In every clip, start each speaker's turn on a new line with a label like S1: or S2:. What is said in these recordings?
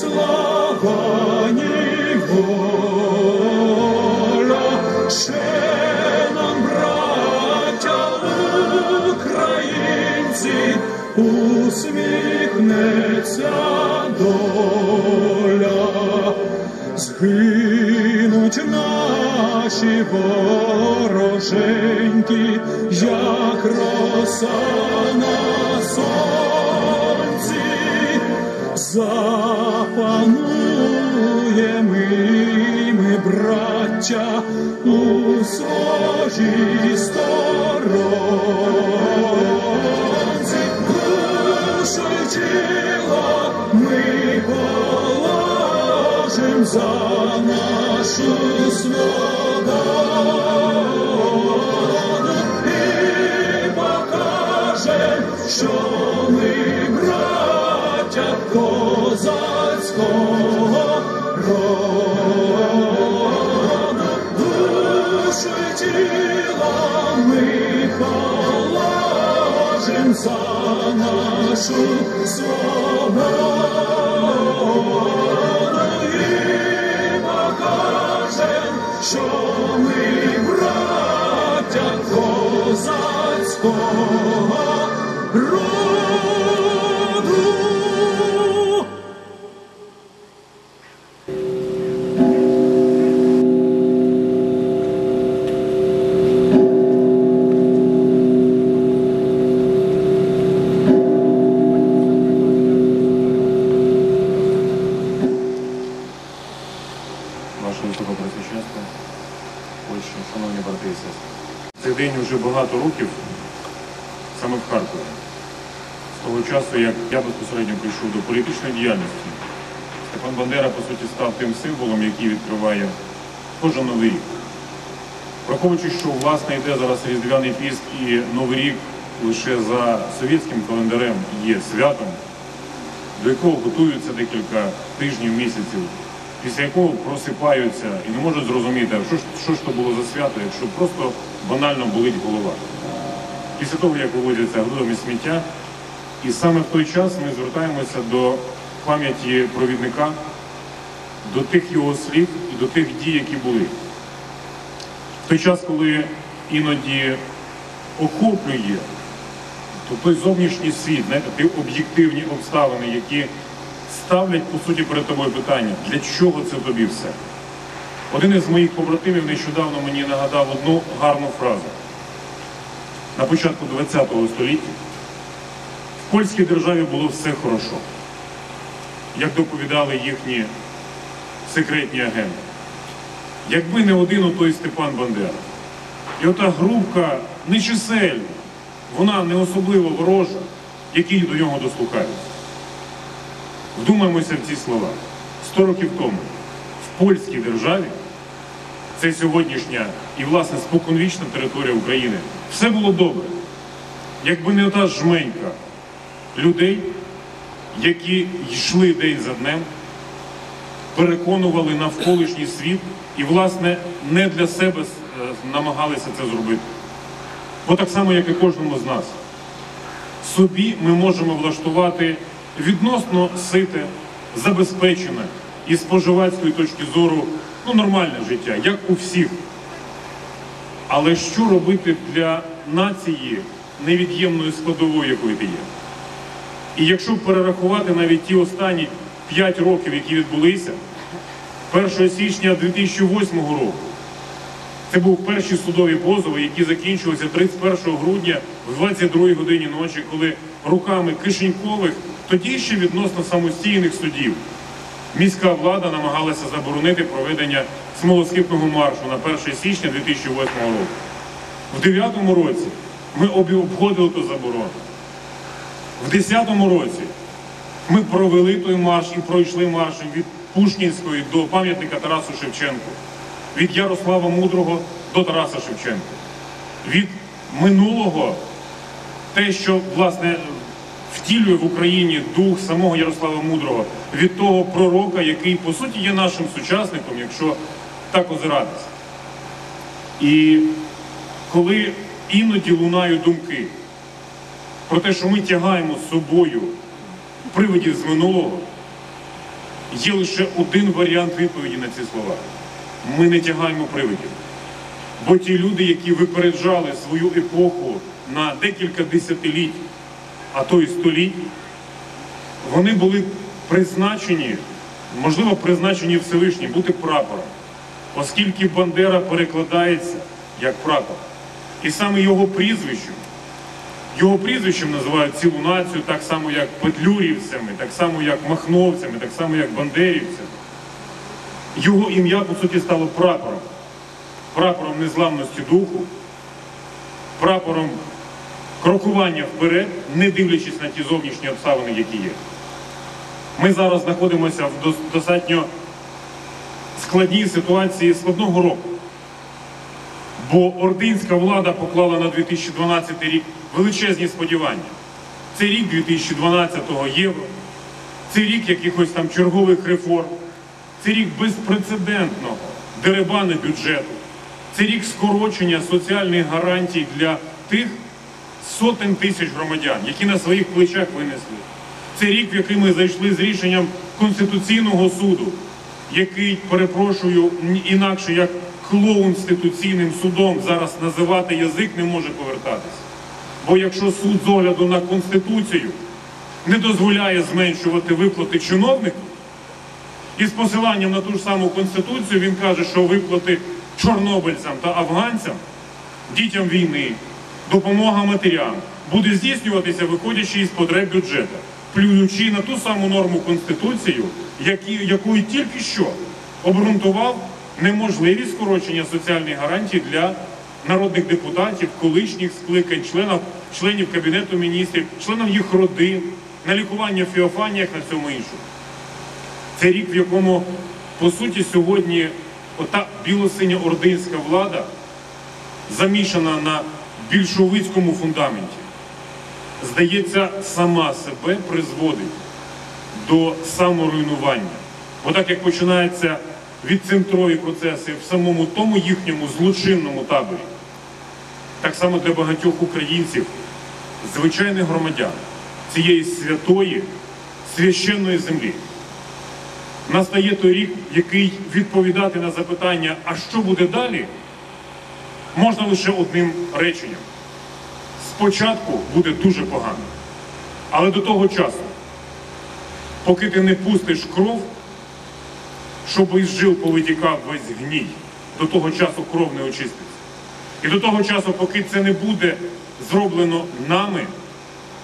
S1: слава ще нам, браття українці, усміхнеться доля, згинуть наші вороженьки, як роса на сонці. За і ми, браття, у своїй сторонці, душу тіло ми положим за нашу свободу душу й ми положим за нашу свободу і що ми браття козацького.
S2: Багато років саме в Харкові. З того часу, як я безпосередньо прийшов до політичної діяльності, Степан Бандера, по суті, став тим символом, який відкриває кожен новий рік. Враховуючи, що власне йде зараз Різдвяний піст і Новий рік лише за совєтським календарем є святом, до якого готуються декілька тижнів, місяців, після якого просипаються і не можуть зрозуміти, що що ж то було за свято, якщо просто банально болить голова. Після того, як виводяться грудом сміття, і саме в той час ми звертаємося до пам'яті провідника, до тих його слів і до тих дій, які були. В той час, коли іноді охоплює то той зовнішній світ, знаєте, ті об'єктивні обставини, які ставлять по суті перед тобою питання, для чого це тобі все? Один із моїх побратимів нещодавно мені нагадав одну гарну фразу. На початку ХХ століття в польській державі було все хорошо, як доповідали їхні секретні агенти. Якби не один у той Степан Бандера. І ота групка нечисельна, вона не особливо ворожа, які до нього дослухаються. Вдумаємося в ці слова. Сто років тому в польській державі, це сьогоднішня і, власне, споконвічна територія України, все було добре. Якби не ота жменька людей, які йшли день за днем, переконували навколишній світ і, власне, не для себе е, намагалися це зробити. Бо так само, як і кожному з нас. Собі ми можемо влаштувати відносно сите, забезпечене і споживацької точки зору ну, нормальне життя, як у всіх. Але що робити для нації невід'ємною складовою, якою ти є? І якщо перерахувати навіть ті останні 5 років, які відбулися, 1 січня 2008 року, це був перші судові позови, які закінчилися 31 грудня в 22 годині ночі, коли руками Кишенькових, тоді ще відносно самостійних судів, міська влада намагалася заборонити проведення смолоскипного маршу на 1 січня 2008 року. В 2009 році ми обходили ту заборону. В 2010 році ми провели той марш і пройшли маршем від Пушкінської до пам'ятника Тарасу Шевченку, від Ярослава Мудрого до Тараса Шевченка, від минулого, те, що власне втілює в Україні дух самого Ярослава Мудрого, від того пророка, який по суті є нашим сучасником, якщо так озиратися. І коли іноді лунають думки про те, що ми тягаємо з собою привидів з минулого, є лише один варіант відповіді на ці слова. Ми не тягаємо привидів. Бо ті люди, які випереджали свою епоху на декілька десятиліть, а то й століть, вони були призначені, можливо, призначені Всевишнім бути прапором, оскільки Бандера перекладається як прапор. І саме його прізвищем, його прізвищем називають цілу націю, так само як петлюрівцями, так само як махновцями, так само як бандерівцями. Його ім'я, по суті, стало прапором. Прапором незламності духу, прапором крокування вперед, не дивлячись на ті зовнішні обставини, які є. Ми зараз знаходимося в достатньо складній ситуації складного року. Бо ординська влада поклала на 2012 рік величезні сподівання. Це рік 2012-го євро, це рік якихось там чергових реформ, це рік безпрецедентного деребана бюджету, це рік скорочення соціальних гарантій для тих сотень тисяч громадян, які на своїх плечах винесли. Це рік, в який ми зайшли з рішенням Конституційного суду, який, перепрошую, інакше як клоунституційним судом зараз називати язик не може повертатися. Бо якщо суд з огляду на Конституцію не дозволяє зменшувати виплати чиновнику, і з посиланням на ту ж саму Конституцію він каже, що виплати чорнобильцям та афганцям, дітям війни, допомога матерям буде здійснюватися, виходячи із потреб бюджету, плюючи на ту саму норму Конституцію, якою тільки що обґрунтував неможливість скорочення соціальних гарантій для народних депутатів, колишніх скликань, членів, членів Кабінету міністрів, членів їх родин, на лікування в фіофаніях на цьому іншому. Це рік, в якому, по суті, сьогодні ота білосиня ординська влада замішана на більшовицькому фундаменті. Здається, сама себе призводить до саморуйнування. Бо так як починаються відцентрові процеси в самому тому їхньому злочинному таборі, так само для багатьох українців, звичайних громадян цієї святої, священної землі настає той рік, який відповідати на запитання, а що буде далі, можна лише одним реченням. Спочатку буде дуже погано. Але до того часу, поки ти не пустиш кров, щоб із жил повитікав весь гній, до того часу кров не очиститься. І до того часу, поки це не буде зроблено нами,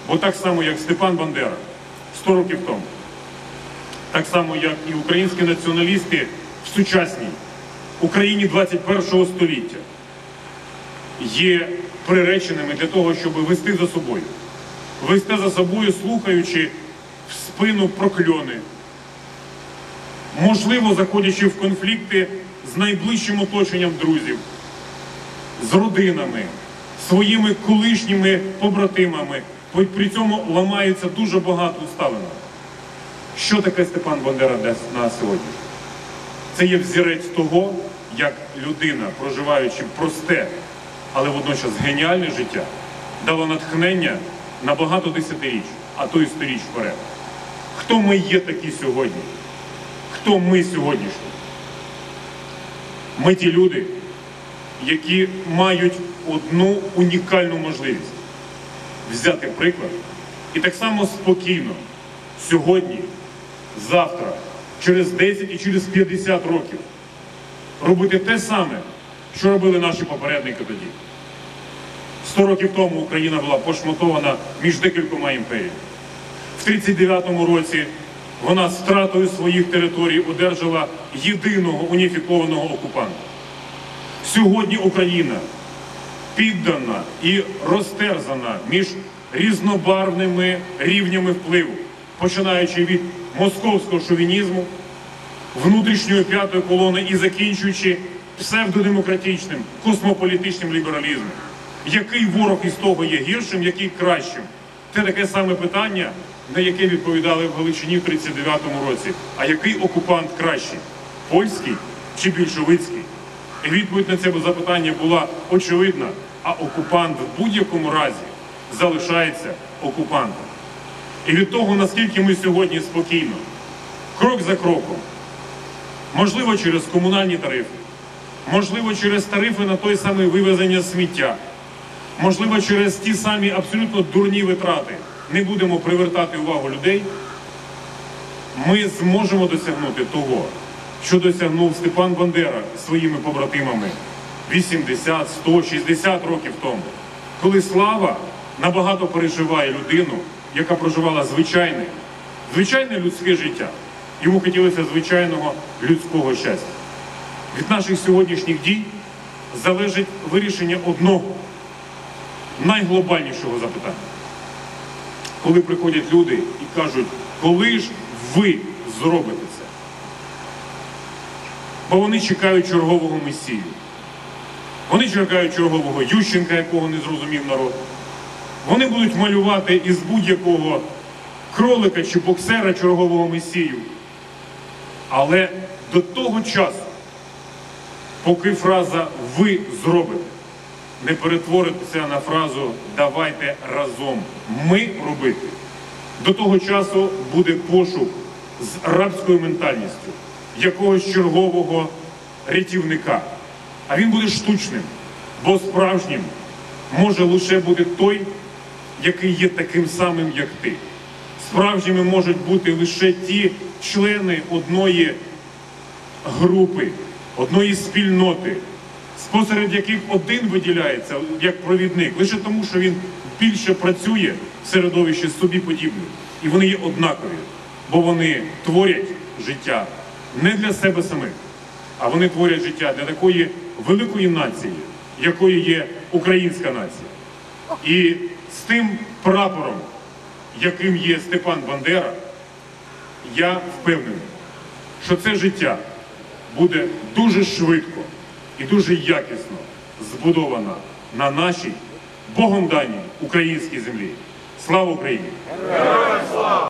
S2: бо так само, як Степан Бандера 100 років тому, так само, як і українські націоналісти в сучасній Україні 21 століття, є приреченими для того, щоб вести за собою. Вести за собою, слухаючи в спину прокльони, можливо, заходячи в конфлікти з найближчим оточенням друзів, з родинами, своїми колишніми побратимами. При цьому ламаються дуже багато усталеного. Що таке Степан Бандера нас сьогодні? Це є взірець того, як людина, проживаючи просте, але водночас геніальне життя, дала натхнення на багато десятиріч, а то й сторіч вперед. Хто ми є такі сьогодні? Хто ми сьогоднішні? Ми ті люди, які мають одну унікальну можливість взяти приклад і так само спокійно сьогодні, завтра, через 10 і через 50 років робити те саме, що робили наші попередники тоді. 100 років тому Україна була пошматована між декількома імперіями. В 39-му році вона з втратою своїх територій одержала єдиного уніфікованого окупанта. Сьогодні Україна піддана і розтерзана між різнобарвними рівнями впливу, починаючи від московського шовінізму, внутрішньої п'ятої колони і закінчуючи псевдодемократичним космополітичним лібералізмом. Який ворог із того є гіршим, який кращим? Це таке саме питання, на яке відповідали в Галичині в 39-му році. А який окупант кращий? Польський чи більшовицький? І відповідь на це запитання була очевидна, а окупант в будь-якому разі залишається окупантом. І від того, наскільки ми сьогодні спокійно, крок за кроком, можливо, через комунальні тарифи, можливо, через тарифи на той самий вивезення сміття, можливо, через ті самі абсолютно дурні витрати не будемо привертати увагу людей, ми зможемо досягнути того, що досягнув Степан Бандера своїми побратимами 80, 100, 60 років тому, коли слава набагато переживає людину, яка проживала звичайне, звичайне людське життя. Йому хотілося звичайного людського щастя. Від наших сьогоднішніх дій залежить вирішення одного найглобальнішого запитання. Коли приходять люди і кажуть, коли ж ви зробите це? Бо вони чекають чергового месію. Вони чекають чергового Ющенка, якого не зрозумів народ. Вони будуть малювати із будь-якого кролика чи боксера чергового месію. Але до того часу, поки фраза ви зробите, не перетвориться на фразу давайте разом ми робити. До того часу буде пошук з рабською ментальністю якогось чергового рятівника. А він буде штучним, бо справжнім може лише бути той, який є таким самим, як ти. Справжніми можуть бути лише ті члени одної групи, одної спільноти, спосеред яких один виділяється як провідник, лише тому, що він більше працює в середовищі собі подібних. І вони є однакові, бо вони творять життя не для себе самих, а вони творять життя для такої великої нації, якою є українська нація. І з тим прапором, яким є Степан Бандера, я впевнений, що це життя буде дуже швидко і дуже якісно збудована на нашій Богом даній українській землі. Слава Україні!
S3: Героям слава!